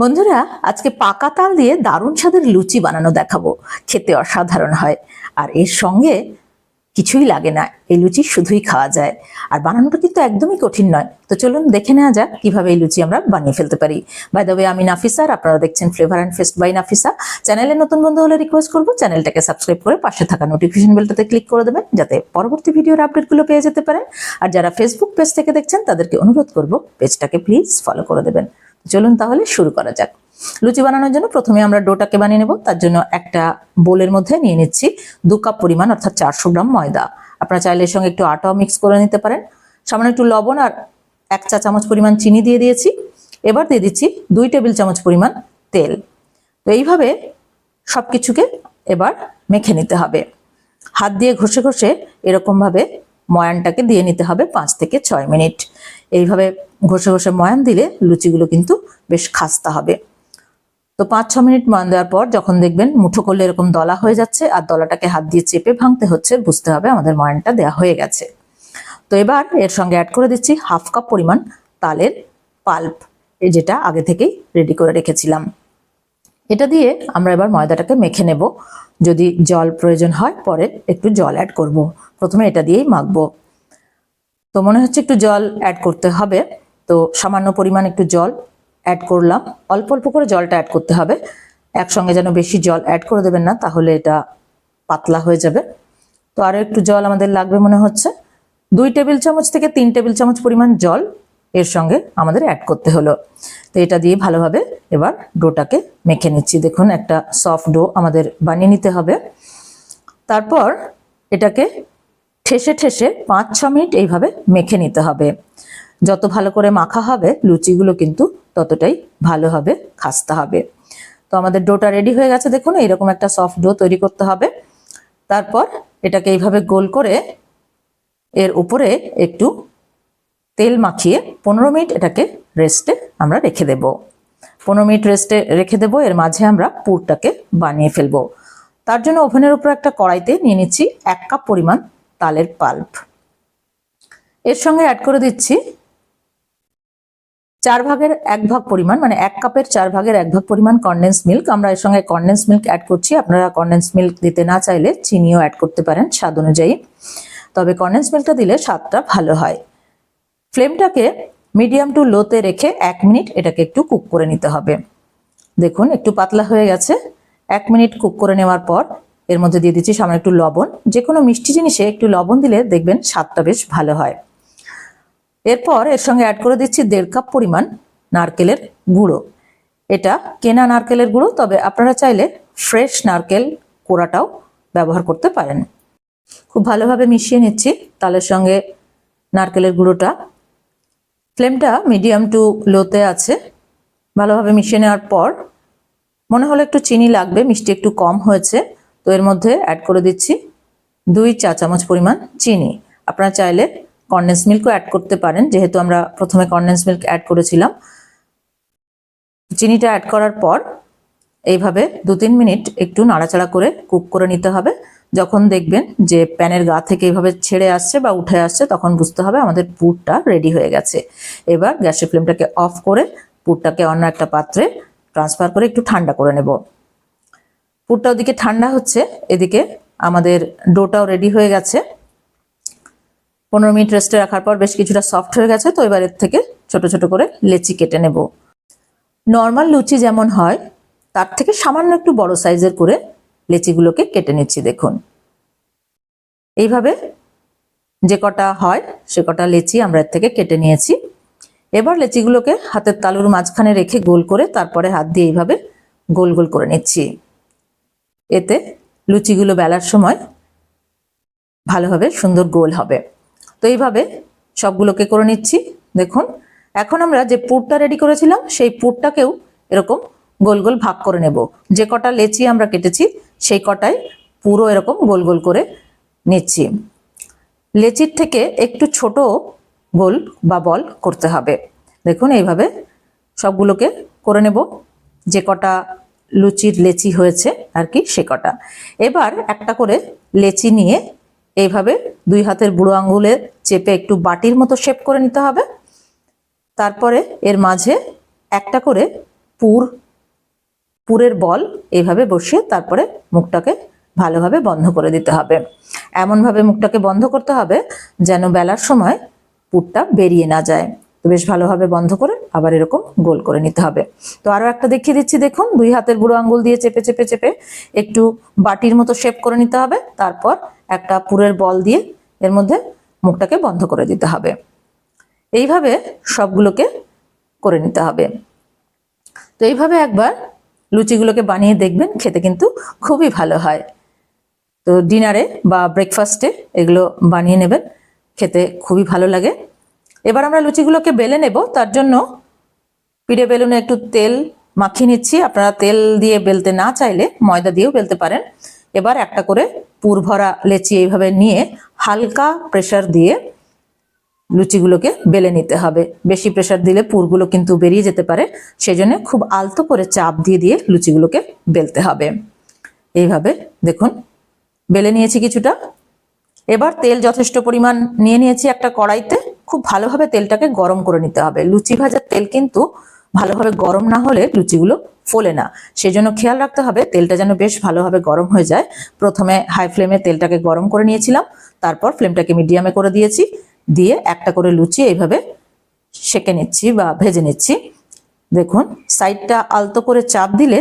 বন্ধুরা, আজকে পাকা তাল দিয়ে দারুণ স্বাদের লুচি বানানো দেখাবো। খেতে অসাধারণ হয়। আর এর সঙ্গে কিছুই লাগে না। এই লুচি শুধুই খাওয়া যায়। আর বানানোটা কিন্তু একদমই কঠিন নয়। তো চলুন দেখে নেওয়া যাক কীভাবে এই লুচি আমরা বানিয়ে ফেলতে পারি। বাই দ্য ওয়ে আমি নাফিসা আর আপনারা দেখছেন flavour and fest by Nafisa. চ্যানেলে নতুন বন্ধু হলে রিকোয়েস্ট করব, চ্যানেলটাকে সাবস্ক্রাইব করে পাশে থাকা নোটিফিকেশন বেলটাতে ক্লিক করে দেবেন, যাতে পরবর্তী ভিডিওর আপডেটগুলো পেয়ে যেতে পারেন। আর যারা ফেসবুক পেজ থেকে দেখছেন, তাদেরকে অনুরোধ করব পেজটাকে প্লিজ ফলো করে দেবেন। চলুন তাহলে শুরু করা যাক। লুচি বানানোর জন্য প্রথমে আমরা ডোটাকে বানিয়ে নেব। তার জন্য একটা বোলের মধ্যে নিয়ে নিচ্ছি দু কাপ পরিমাণ অর্থাৎ চারশো গ্রাম ময়দা। আপনারা চাইলে সঙ্গে একটু আটাও মিক্স করে নিতে পারেন। সামান্য একটু লবণ আর এক চা চামচ পরিমাণ চিনি দিয়ে দিয়েছি। এবার দিয়ে দিচ্ছি দুই টেবিল চামচ পরিমাণ তেল। তো এইভাবে সব কিছুকে এবার মেখে নিতে হবে। হাত দিয়ে ঘষে ঘষে এরকমভাবে ময়ানটাকে দিয়ে নিতে হবে পাঁচ থেকে ছয় মিনিট। এইভাবে ঘষে ঘষে ময়ান দিলে লুচিগুলো কিন্তু বেশ খাস্তা হবে। তো পাঁচ, ছ মিনিট ময়ান দেওয়ার পর যখন দেখবেন মুঠো করলে এরকম দলা হয়ে যাচ্ছে আর দলাটাকে হাত দিয়ে চেপে ভাঙতে হচ্ছে, বুঝতে হবে আমাদের ময়ানটা দেওয়া হয়ে গেছে। তো এবার এর সঙ্গে অ্যাড করে দিচ্ছি হাফ কাপ পরিমাণ তালের পাল্প, এই যেটা আগে থেকেই রেডি করে রেখেছিলাম। এটা দিয়ে আমরা এবার ময়দাটাকে মেখে নেব। যদি জল প্রয়োজন হয়, পরে একটু জল অ্যাড করব। প্রথমে এটা দিয়েই মাখবো। তো মনে হচ্ছে একটু জল অ্যাড করতে হবে। তো সামান্য পরিমাণ একটু জল অ্যাড করলাম। অল্প অল্প করে জলটা অ্যাড করতে হবে। একসঙ্গে যেন বেশি জল অ্যাড করে দেবেন না, তাহলে এটা পাতলা হয়ে যাবে। তো আরও একটু জল আমাদের লাগবে মনে হচ্ছে। দুই টেবিল চামচ থেকে তিন টেবিল চামচ পরিমাণ জল এর সঙ্গে আমাদের অ্যাড করতে হলো। তো এটা দিয়ে ভালোভাবে এবার ডোটাকে মেখে নিচ্ছি। দেখুন, একটা সফট ডো আমাদের বানিয়ে নিতে হবে। তারপর এটাকে ঠেসে ঠেসে পাঁচ ছ মিনিট এইভাবে মেখে নিতে হবে। যত ভালো করে মাখা হবে, লুচিগুলো কিন্তু ততটাই ভালো হবে, খাস্তা হবে। তো আমাদের ডোটা রেডি হয়ে গেছে। দেখুন, এইরকম একটা সফট ডো তৈরি করতে হবে। তারপর এটাকে এইভাবে গোল করে এর উপরে একটু তেল মাখিয়ে পনেরো মিনিট এটাকে রেস্টে আমরা রেখে দেব। পনেরো মিনিট রেস্টে রেখে দেবো। এর মাঝে আমরা পুরটাকে বানিয়ে ফেলব। তার জন্য ওভেনের উপর একটা কড়াইতে নিয়ে নিচ্ছি এক কাপ পরিমাণ তালের পাল্প। এর সঙ্গে অ্যাড করে দিচ্ছি চার ভাগের এক ভাগ পরিমাণ মানে এক কাপের চার ভাগের এক ভাগ পরিমাণ কনডেন্স মিল্ক আমরা এর সঙ্গে কনডেন্স মিল্ক অ্যাড করছি। আপনারা কনডেন্স মিল্ক দিতে না চাইলে চিনিও অ্যাড করতে পারেন স্বাদ অনুযায়ী। তবে কনডেন্স মিল্কটা দিলে স্বাদটা ভালো হয়। ফ্লেমটাকে মিডিয়াম টু লোতে রেখে এক মিনিট এটাকে একটু কুক করে নিতে হবে। দেখুন, একটু পাতলা হয়ে গেছে। এক মিনিট কুক করে নেওয়ার পর এর মধ্যে দিয়ে দিচ্ছি সামনে একটু লবণ। যে কোনো মিষ্টি জিনিসে একটু লবণ দিলে দেখবেন স্বাদটা বেশ ভালো হয়। এরপর এর সঙ্গে অ্যাড করে দিচ্ছি দেড় কাপ পরিমাণ নারকেলের গুঁড়ো। এটা কেনা নারকেলের গুঁড়ো, তবে আপনারা চাইলে ফ্রেশ নারকেল কোড়াটাও ব্যবহার করতে পারেন। খুব ভালোভাবে মিশিয়ে নিচ্ছি। তালের সঙ্গে নারকেলের গুঁড়োটা ফ্লেমটা মিডিয়াম টু লোতে আছে। ভালোভাবে মিশিয়ে নেওয়ার পর মনে হলো একটু চিনি লাগবে, মিষ্টি একটু কম হয়েছে, তো এর মধ্যে অ্যাড করে দিচ্ছি দুই চা চামচ পরিমাণ চিনি। আপনারা চাইলে কন্ডেন্স মিল্কও অ্যাড করতে পারেন, যেহেতু আমরা প্রথমে কন্ডেন্স মিল্ক অ্যাড করেছিলাম। চিনিটা অ্যাড করার পর এইভাবে দু তিন মিনিট একটু নাড়াচাড়া করে কুক করে নিতে হবে। যখন দেখবেন যে প্যানের গা থেকে এইভাবে ছেড়ে আসছে বা উঠে আসছে, তখন বুঝতে হবে আমাদের পুরটা রেডি হয়ে গেছে। এবার গ্যাসের ফ্লেমটাকে অফ করে পুরটাকে অন্য একটা পাত্রে ট্রান্সফার করে একটু ঠান্ডা করে নেব। পুরটা ওদিকে ঠান্ডা হচ্ছে, এদিকে আমাদের ডোটাও রেডি হয়ে গেছে। পনেরো মিনিট রেস্টে রাখার পর বেশ কিছুটা সফট হয়ে গেছে, তো এবার এর থেকে ছোট ছোট করে লেচি কেটে নেব। নর্মাল লুচি যেমন হয়, তার থেকে সামান্য একটু বড় সাইজের করে লেচিগুলোকে কেটে নিচ্ছি, দেখুন। এইভাবে যে কটা হয়, সে কটা লেচি আমরা এর থেকে কেটে নিয়েছি। এবার লেচিগুলোকে হাতের তালুর মাঝখানে রেখে গোল করে তারপরে হাত দিয়ে এইভাবে গোল গোল করে নিচ্ছি। এতে লুচিগুলো বেলার সময় ভালোভাবে সুন্দর গোল হবে। তো এইভাবে সবগুলোকে করে নিচ্ছি, দেখুন। এখন আমরা যে পুরটা রেডি করেছিলাম, সেই পুরটাকেও এরকম গোল গোল ভাগ করে নেব। যে কটা লেচি আমরা কেটেছি সেই কটাই পুরো এরকম গোল গোল করে নিচ্ছি। লেচির থেকে একটু ছোট গোল বা বল করতে হবে। দেখুন, এইভাবে সবগুলোকে করে নেব। যে কটা লুচির লেচি হয়েছে আর কি, সে কটা। এবার একটা করে লেচি নিয়ে এইভাবে দুই হাতের বুড়ো আঙ্গুলে চেপে একটু বাটির মতো শেপ করে নিতে হবে। তারপরে এর মাঝে একটা করে পুর পুরের বল এইভাবে বসিয়ে তারপরে মুখটাকে ভালোভাবে বন্ধ করে দিতে হবে। এমনভাবে মুখটাকে বন্ধ করতে হবে যেন বেলার সময় পুরটা বেরিয়ে না যায়। তো বেশ ভালোভাবে বন্ধ করে আবার এরকম গোল করে নিতে হবে। তো আরও একটা দেখিয়ে দিচ্ছি, দেখুন, দুই হাতের বুড়ো আঙ্গুল দিয়ে চেপে চেপে চেপে একটু বাটির মতো শেপ করে নিতে হবে। তারপর একটা পুরের বল দিয়ে এর মধ্যে মুখটাকে বন্ধ করে দিতে হবে। এইভাবে সবগুলোকে করে নিতে হবে। তো এইভাবে একবার লুচিগুলোকে বানিয়ে দেখবেন, খেতে কিন্তু খুবই ভালো হয়। তো ডিনারে বা ব্রেকফাস্টে এগুলো বানিয়ে নেবেন, খেতে খুবই ভালো লাগে। এবার আমরা লুচিগুলোকে বেলে নেব, তার জন্য পিঠে বেলুনে একটু তেল মাখিয়ে নিচ্ছি। আপনারা তেল দিয়ে বেলতে না চাইলে ময়দা দিয়েও বেলতে পারেন। এবার একটা করে পুর ভরা লেচি এইভাবে নিয়ে হালকা প্রেশার দিয়ে লুচিগুলোকে বেলে নিতে হবে। বেশি প্রেশার দিলে পুরগুলো কিন্তু বেরিয়ে যেতে পারে। সেই জন্য খুব আলতো করে চাপ দিয়ে দিয়ে লুচিগুলোকে বেলতে হবে। এইভাবে দেখুন, বেলে নিয়েছি কিছুটা। এবার তেল যথেষ্ট পরিমাণ নিয়ে নিয়েছি একটা কড়াইতে। খুব ভালোভাবে তেলটাকে গরম করে নিতে হবে। লুচি ভাজার তেল কিন্তু ভালোভাবে গরম না হলে লুচিগুলো ফোলে না। সেই জন্য খেয়াল রাখতে হবে, তেলটা যেন বেশ ভালোভাবে গরম হয়ে যায়। প্রথমে হাই ফ্লেমে তেলটাকে গরম করে নিয়েছিলাম। তারপর ফ্লেমটাকে মিডিয়ামে করে দিয়েছি। দিয়ে একটা করে লুচি এইভাবে সেকে নিচ্ছি বা ভেজে নিচ্ছি। দেখুন, সাইডটা আলতো করে চাপ দিলে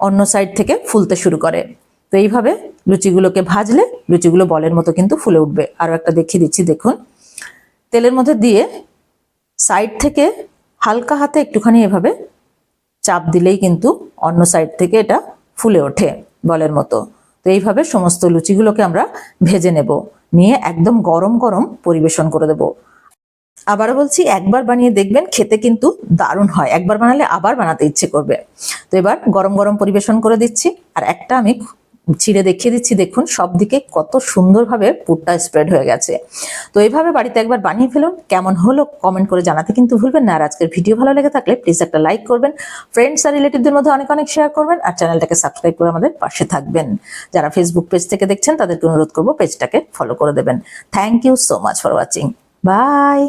অন্য সাইড থেকে ফুলতে শুরু করে। তো এইভাবে লুচিগুলোকে ভাজলে লুচিগুলো বলের মতো কিন্তু ফুলে উঠবে। আরও একটা দেখিয়ে দিচ্ছি, দেখুন। তেলের মধ্যে দিয়ে সাইড থেকে হালকা হাতে একটুখানি এভাবে চাপ দিলেই কিন্তু অন্য সাইড থেকে এটা ফুলে ওঠে বলের মতো। তো এইভাবে সমস্ত লুচিগুলোকে আমরা ভেজে নেব। নিয়ে একদম গরম গরম পরিবেশন করে দেব। আবার বলছি, একবার বানিয়ে দেখবেন, খেতে কিন্তু দারুণ হয়। একবার বানালে আবার বানাতে ইচ্ছে করবে। তো এবার গরম গরম পরিবেশন করে দিচ্ছি। আর একটা আমি ছিঁড়ে দেখিয়ে দিচ্ছি, দেখুন সব দিকে কত সুন্দরভাবে পুরটা স্প্রেড হয়ে গেছে। তো এইভাবে বাড়িতে একবার বানিয়ে ফেলুন, কেমন হলো কমেন্ট করে জানাতে কিন্তু ভুলবেন না। আর আজকের ভিডিও ভালো লেগে থাকলে প্লিজ একটা লাইক করবেন ফ্রেন্ডস আর রিলেটিভদের মধ্যে অনেক অনেক শেয়ার করবেন, আর চ্যানেলটাকে সাবস্ক্রাইব করে আমাদের পাশে থাকবেন। যারা ফেসবুক পেজ থেকে দেখছেন, তাদেরকে অনুরোধ করব পেজটাকে ফলো করে দেবেন। Thank you so much for watching bye